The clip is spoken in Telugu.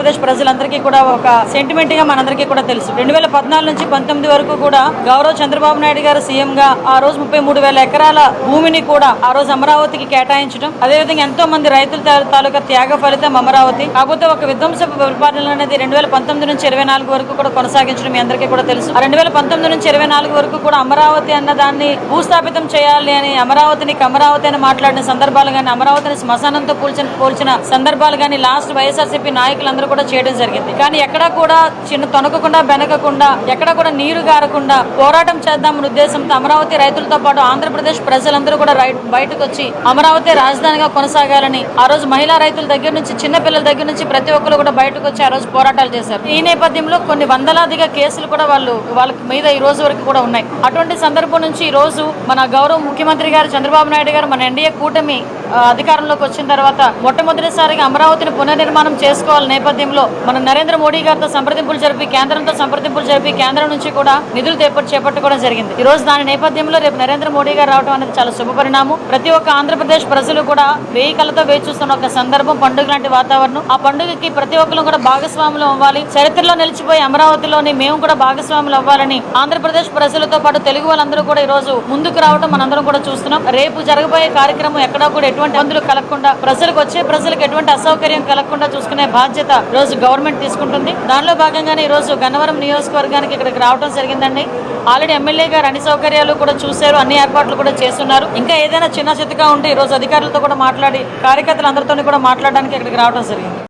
ఆంధ్రప్రదేశ్ ప్రజలందరికీ కూడా ఒక సెంటిమెంట్గా మనందరికీ కూడా తెలుసు. రెండు వేల పద్నాలుగు నుంచి పంతొమ్మిది వరకు కూడా గౌరవ్ చంద్రబాబు నాయుడు గారు సీఎం గా ఆ రోజు ముప్పై మూడు వేల ఎకరాల భూమిని కూడా ఆ రోజు అమరావతికి కేటాయించడం అదేవిధంగా ఎంతో మంది రైతుల తాలూకా త్యాగ ఫలితం అమరావతి కాకపోతే ఒక విధ్వంస పరిపాలన అనేది రెండు వేల పంతొమ్మిది నుంచి ఇరవై నాలుగు వరకు కూడా కొనసాగించడం మీ అందరికీ కూడా తెలుసు. రెండు వేల పంతొమ్మిది నుంచి ఇరవై నాలుగు వరకు కూడా అమరావతి అన్న దాన్ని భూస్థాపితం చేయాలి అని అమరావతిని అమరావతి అని మాట్లాడిన సందర్భాలు కానీ అమరావతిని శ్మశానంతో పోల్చిన పోల్చిన సందర్భాలు కానీ లాస్ట్ వైఎస్ఆర్సీపీ నాయకులందరూ కూడా చేయడం జరిగింది. కానీ ఎక్కడా కూడా చిన్న తొనకకుండా బెనకకుండా ఎక్కడా కూడా నీరు గారకుండా పోరాటం చేద్దామన్న ఉద్దేశంతో అమరావతి రైతులతో పాటు ఆంధ్రప్రదేశ్ ప్రజలందరూ కూడా రై- బయటకు వచ్చి అమరావతి రాజధానిగా కొనసాగాలని ఆ రోజు మహిళా రైతుల దగ్గర నుంచి చిన్న పిల్లల దగ్గర నుంచి ప్రతి ఒక్కరు కూడా బయటకు వచ్చి ఆ రోజు పోరాటాలు చేశారు. ఈ నేపథ్యంలో కొన్ని వందలాదిగా కేసులు కూడా వాళ్ళు వాళ్ళ మీద ఈ రోజు వరకు కూడా ఉన్నాయి. అటువంటి సందర్భం నుంచి ఈ రోజు మన గౌరవ ముఖ్యమంత్రి గారు చంద్రబాబు నాయుడు గారు మన ఎన్డీఏ కూటమి అధికారంలోకి వచ్చిన తర్వాత మొట్టమొదటిసారిగా అమరావతిని పునర్నిర్మాణం చేసుకోవాలి నేపథ్యంలో మన నరేంద్ర మోడీ గారితో సంప్రదింపులు జరిపి కేంద్రంతో సంప్రదింపులు జరిపి కేంద్రం నుంచి కూడా నిధులు చేపట్టుకోవడం జరిగింది. ఈ రోజు దాని నేపథ్యంలో రేపు నరేంద్ర మోడీ గారు రావడం అనేది చాలా శుభపరిణామం ప్రతి ఒక్క ఆంధ్రప్రదేశ్ ప్రజలు కూడా వేయి కళ్ళతో వేచి చూస్తున్న ఒక సందర్భం పండుగ లాంటి వాతావరణం. ఆ పండుగకి ప్రతి ఒక్కరు కూడా భాగస్వాములు అవ్వాలి. చరిత్రలో నిలిచిపోయి అమరావతిలోని మేము కూడా భాగస్వాములు అవ్వాలని ఆంధ్రప్రదేశ్ ప్రజలతో పాటు తెలుగు వాళ్ళందరూ కూడా ఈ రోజు ముందుకు రావడం మనందరం కూడా చూస్తున్నాం. రేపు జరగబోయే కార్యక్రమం ఎక్కడా కూడా ఎటువంటి ఇబ్బందులు కలగకుండా ప్రజలకు వచ్చే ప్రజలకు ఎటువంటి అసౌకర్యం కలగకుండా చూసుకునే బాధ్యత రోజు గవర్నమెంట్ తీసుకుంటుంది. దానిలో భాగంగానే ఈ రోజు గన్నవరం నియోజకవర్గానికి ఇక్కడికి రావడం జరిగిందండి. ఆల్రెడీ ఎమ్మెల్యే గారు అన్ని సౌకర్యాలు కూడా చూశారు అన్ని ఏర్పాట్లు కూడా చేస్తున్నారు. ఇంకా ఏదైనా చిన్న చిత్తగా ఉంటే ఈ రోజు అధికారులతో కూడా మాట్లాడి కార్యకర్తలందరితో కూడా మాట్లాడడానికి ఇక్కడికి రావడం జరిగింది.